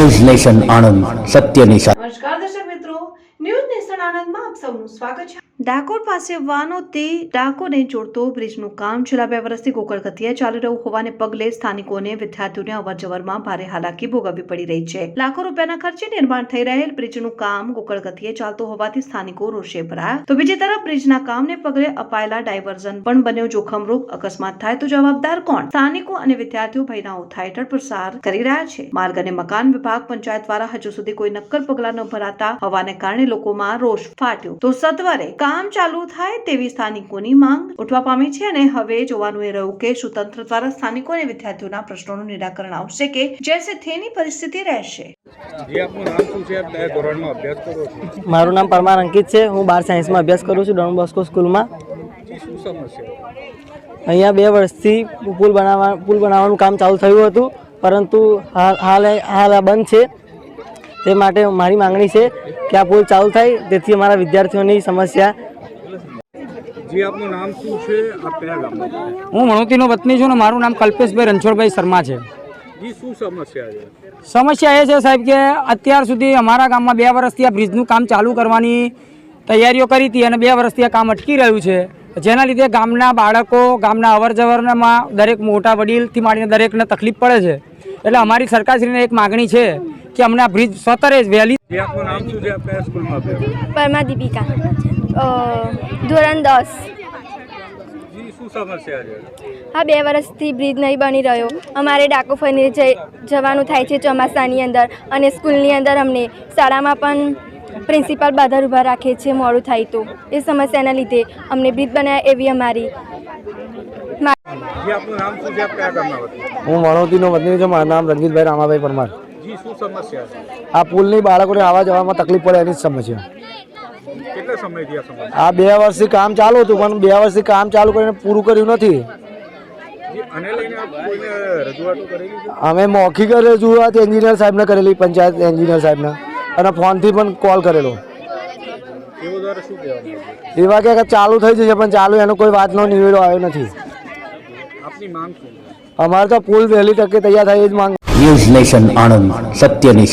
News nation Anand સત્યની સાથે નમસ્કાર દર્શક મિત્રો ન્યૂઝ નેશન આનંદમાં આપ સૌનું સ્વાગત છે. ડાકોર પાસે વાનોથી ડાકોરને જોડતો બ્રિજનું કામ છેલ્લા બે વર્ષથી ગોકળ ચાલી રહ્યું હોવાને પગલે સ્થાનિકોને વિદ્યાર્થીઓને અવરજવરમાં ભારે હાલાકી ભોગવવી પડી રહી છે. લાખો રૂપિયાના ખર્ચે નિર્માણ થઈ રહેલ બ્રિજનું કામ ગોકળ ગતિએ હોવાથી સ્થાનિકો રોષે ભરાયા. તો બીજી તરફ બ્રિજના કામને પગલે અપાયેલા ડાયવર્ઝન પણ બન્યો જોખમરૂપ. અકસ્માત થાય તો જવાબદાર કોણ? સ્થાનિકો અને વિદ્યાર્થીઓ ભયના ઓથા હેઠળ પ્રસાર કરી રહ્યા છે. માર્ગ અને મકાન વિભાગ પંચાયત દ્વારા હજુ સુધી કોઈ નક્કર પગલા ન ભરાતા હોવાને કારણે લોકોમાં રોષ ફાટ્યો તો સત્વરે કામ ચાલુ થાય તેવી સ્થાનિકોની માંગ ઉઠવા પામી છે અને હવે જોવાનું એ રહ્યું કે શું તંત્ર દ્વારા સ્થાનિકો અને વિદ્યાર્થીઓના પ્રશ્નોનું નિરાકરણ આવશે કે જેસે થેની પરિસ્થિતિ રહેશે. જે આપનું નામ શું છે? આપ કયા ધોરણમાં અભ્યાસ કરો છો? મારું નામ પરમાર અંકિત છે. હું બાર સાયન્સમાં અભ્યાસ કરું છું ડોન બોસ્કો સ્કૂલમાં. અહીંયા બે વર્ષથી પુલ બનાવવા પુલ બનાવવાનું કામ ચાલુ થયું હતું પરંતુ હાલ હાલ હાલ આ બંધ છે. તે માટે મારી માંગણી છે કે આ પુલ ચાલુ થાય તેથી અમારા વિદ્યાર્થીઓની સમસ્યા જે આપનું નામ શું છે? આપ કયા ગામમાં હું મણોતીનો વતની છું ને મારું નામ કલ્પેશભાઈ રણછોડભાઈ શર્મા છે. જી શું સમસ્યા છે? સમસ્યા એ છે સાહેબ કે અત્યાર સુધી અમારા ગામમાં બે વર્ષથી આ બ્રિજનું કામ ચાલુ કરવાની તૈયારીઓ કરી હતી અને બે વર્ષથી આ કામ અટકી રહ્યું છે. જેના લીધે ગામના બાળકો ગામના અવર જવરમાં દરેક મોટા વડીલથી માંડીને દરેકને તકલીફ પડે છે. એટલે અમારી સરકારશ્રીને એક માગણી છે કે અમને આ બ્રિજ સત્તરે જ વહેલી? પરમા દીપિકા. ધોરણ દસ. હા બે વર્ષથી બ્રિજ નહીં બની રહ્યો. અમારે ડાકો ફરીને જવાનું થાય છે ચોમાસાની અંદર અને સ્કૂલની અંદર અમને શાળામાં પણ પ્રિન્સિપાલ બાધર ઊભા રાખે છે મોડું થાય તો. એ સમસ્યાના લીધે અમને બ્રિજ બનાવ્યા એવી અમારી હું મણોતીનો વતની છું. મારું નામ રંજીતભાઈ રામાભાઈ પરમાર. જી શું સમસ્યા છે? આ પુલની બાળકોને આવવા જવામાં તકલીફ પડે એની જ સમસ્યા. કેટલા સમયથી આ સમસ્યા? આ બે વર્ષથી કામ ચાલુ હતું પણ બે વર્ષથી કામ ચાલુ કરીને પૂરું કર્યું નથી. અમે મોખી મૌખિક રજૂઆત એન્જિનિયર સાહેબને કરેલી પંચાયત એન્જિનિયર સાહેબને. અને ફોનથી પણ કોલ કરેલો? એવા કે ચાલુ થઈ જશે પણ ચાલુ એનો કોઈ વાતનો નિવેડો આવ્યો નથી. અમારે તો પુલ વહેલી તકે તૈયાર થાય એ જ માંગ ન્યૂઝ નેશન આણંદ સત્યની